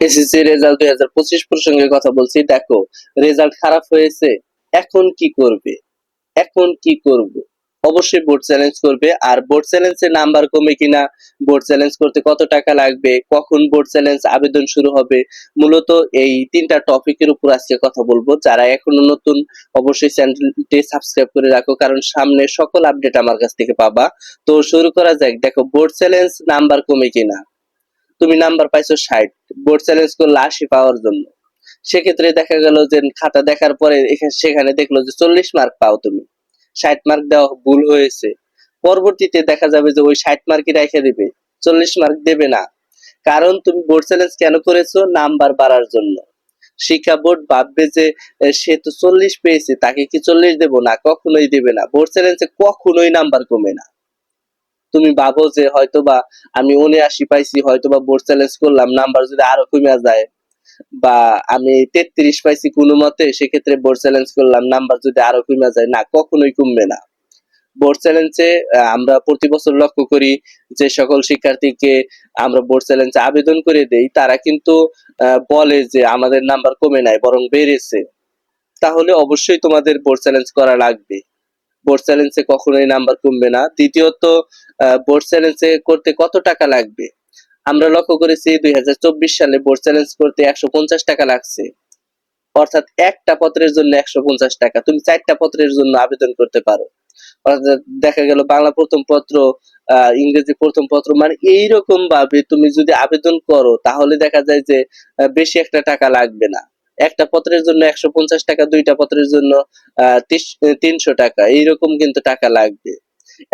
SSC result দুই হাজার পঁচিশ প্রসঙ্গে কথা বলছি, দেখো রেজাল্ট খারাপ হয়েছে, এখন কি করবে? এখন কি করব? অবশ্যই বোর্ড চ্যালেঞ্জ করবে, আর বোর্ড চ্যালেঞ্জের নাম্বার কমে কিনা? বোর্ড চ্যালেঞ্জ করতে কত টাকা লাগবে? কখন বোর্ড চ্যালেঞ্জ আবেদন শুরু হবে? মূলত এই তিনটা টপিকের উপর আজকে কথা বলব। যারা এখনও নতুন, অবশ্যই চ্যানেলটি সাবস্ক্রাইব করে রাখো, কারণ সামনে সকল আপডেট আমার কাছ থেকে পাবা। তো শুরু করা যাক, দেখো বোর্ড চ্যালেঞ্জ নাম্বার কমে কিনা? তুমি নাম্বার পাইছো ষাট বোর্ড চ্যালেঞ্জ করলে আশি পাওয়ার জন্য। সেক্ষেত্রে দেখা গেল যে খাতা দেখার পরে সেখানে দেখল যে চল্লিশ মার্ক পাও তুমি। ষাট মার্ক দেওয়া ভুল হয়েছে। পরবর্তীতে দেখা যাবে যে ওই ষাট মার্কই রেখে দিবে, চল্লিশ মার্ক দেবে না। কারণ তুমি বোর্ড চ্যালেঞ্জ কেন করেছ? নাম্বার বাড়ার জন্য। শিক্ষা বোর্ড ভাববে যে সে তো চল্লিশ পেয়েছে, তাকে কি চল্লিশ দেবো? না, কখনোই দেবে না। বোর্ড চ্যালেঞ্জে কখনোই নাম্বার কমে না। তুমি ভাবো যে হয়তো বা আমি উনআশি পাইছি হয়তো বা বোর্ড চ্যালেঞ্জ করলাম নাম্বার যদি আরও কমে যায়, বা আমি তেত্রিশ পাইছি কোনো মতে, সেক্ষেত্রে বোর্ড চ্যালেঞ্জ করলাম নাম্বার যদি আরও কমে যায়, না, কখনোই কমবে না। বোর্ড চ্যালেঞ্জে আমরা প্রতি বছর লক্ষ্য করি যে সকল শিক্ষার্থীকে আমরা বোর্ড চ্যালেঞ্জে আবেদন করে দেই, তারা কিন্তু বলে যে আমাদের নাম্বার কমে নাই, বরং বেড়েছে। তাহলে অবশ্যই তোমাদের বোর্ড চ্যালেঞ্জ করা লাগবে। বোর্ড চ্যালেঞ্জে কখনোই নাম্বার কমবে না। দ্বিতীয়ত বোর্ড চ্যালেঞ্জে করতে কত টাকা লাগবে? আমরা লক্ষ্য করেছি দুই হাজার চব্বিশ সালে বোর্ড চ্যালেঞ্জ করতে একশো পঞ্চাশ টাকা লাগছে। অর্থাৎ একটা পত্রের জন্য একশো পঞ্চাশ টাকা। তুমি চারটা পত্রের জন্য আবেদন করতে পারো। অর্থাৎ দেখা গেল বাংলা প্রথম পত্র ইংরেজি প্রথম পত্র মানে এইরকম ভাবে তুমি যদি আবেদন করো, তাহলে দেখা যায় যে বেশি একটা টাকা লাগবে না। একটা পত্রের জন্য একশো পঞ্চাশ টাকা, দুইটা পত্রের জন্য তিনশো টাকা। এইরকম কিন্তু টাকা লাগবে।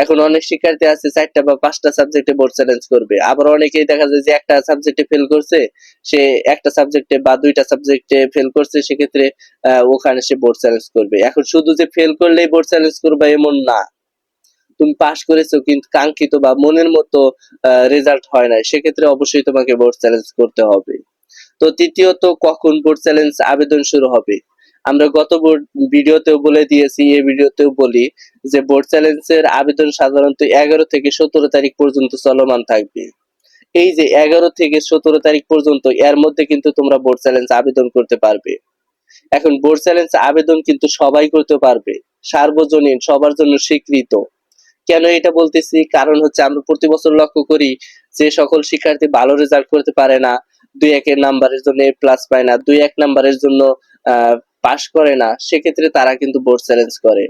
এখন অনেক শিক্ষার্থী আছে, চারটা বা পাঁচটা সাবজেক্টে বোর্ড চ্যালেঞ্জ করবে। আবার অনেকেই দেখা যায় যে একটা সাবজেক্টে ফেল করছে, সে একটা সাবজেক্টে বা দুইটা সাবজেক্টে ফেল করছে, সেক্ষেত্রে ওখানে সে বোর্ড চ্যালেঞ্জ করবে। এখন শুধু যে ফেল করলেই বোর্ড চ্যালেঞ্জ করবে এমন না। তুমি পাস করেছ কিন্তু কাঙ্ক্ষিত বা মনের মতো রেজাল্ট হয় না সেক্ষেত্রে অবশ্যই তোমাকে বোর্ড চ্যালেঞ্জ করতে হবে। তো তৃতীয়ত কখন বোর্ড চ্যালেঞ্জ আবেদন শুরু হবে? আমরা গত বোর্ড ভিডিওতেও বলে দিয়েছি, এই ভিডিওতেও বলি যে বোর্ড চ্যালেঞ্জের আবেদন সাধারণত এগারো থেকে সতেরো তারিখ পর্যন্ত চলমান থাকবে। এই যে এগারো থেকে সতেরো তারিখ পর্যন্ত, এর মধ্যে কিন্তু তোমরা বোর্ড চ্যালেঞ্জ আবেদন করতে পারবে। এখন বোর্ড চ্যালেঞ্জ আবেদন কিন্তু সবাই করতে পারবে, সার্বজনীন, সবার জন্য স্বীকৃত। কেন এটা বলতেছি? কারণ হচ্ছে আমরা প্রতি বছর লক্ষ্য করি যে সকল শিক্ষার্থী ভালো রেজাল্ট করতে পারে না দুই একের নাম্বারের জন্য প্লাস পায় না, দুই এক নাম্বারের জন্য পাশ করে না, সেক্ষেত্রে তারা কিন্তু বোর্ড চ্যালেঞ্জ করে।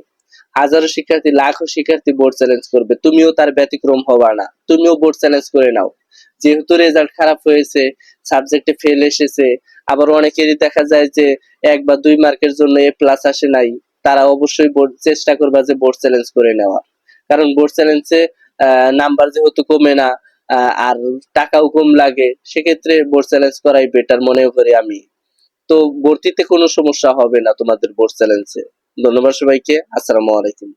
হাজারো শিক্ষার্থী, লাখো শিক্ষার্থী বোর্ড চ্যালেঞ্জ করবে, তুমিও তার ব্যতিক্রম হবা না, তুমিও বোর্ড চ্যালেঞ্জ করে নাও। যেহেতু রেজাল্ট খারাপ হয়েছে সাবজেক্টে ফেল এসেছে, আবার অনেকেরই দেখা যায় যে এক বা দুই মার্কের জন্য এ প্লাস আসে নাই, তারা অবশ্যই বোর্ড চেষ্টা করবা যে বোর্ড চ্যালেঞ্জ করে নেওয়া কারণ বোর্ড চ্যালেঞ্জে নাম্বার যেহেতু কমে না আর টাকাও কম লাগে, সেক্ষেত্রে বোর্ড চ্যালেঞ্জ করাই বেটার মনে করি আমি। তো ভর্তিতে কোনো সমস্যা হবে না তোমাদের বোর্ড চ্যালেঞ্জে ধন্যবাদ সবাইকে, আসসালামু আলাইকুম।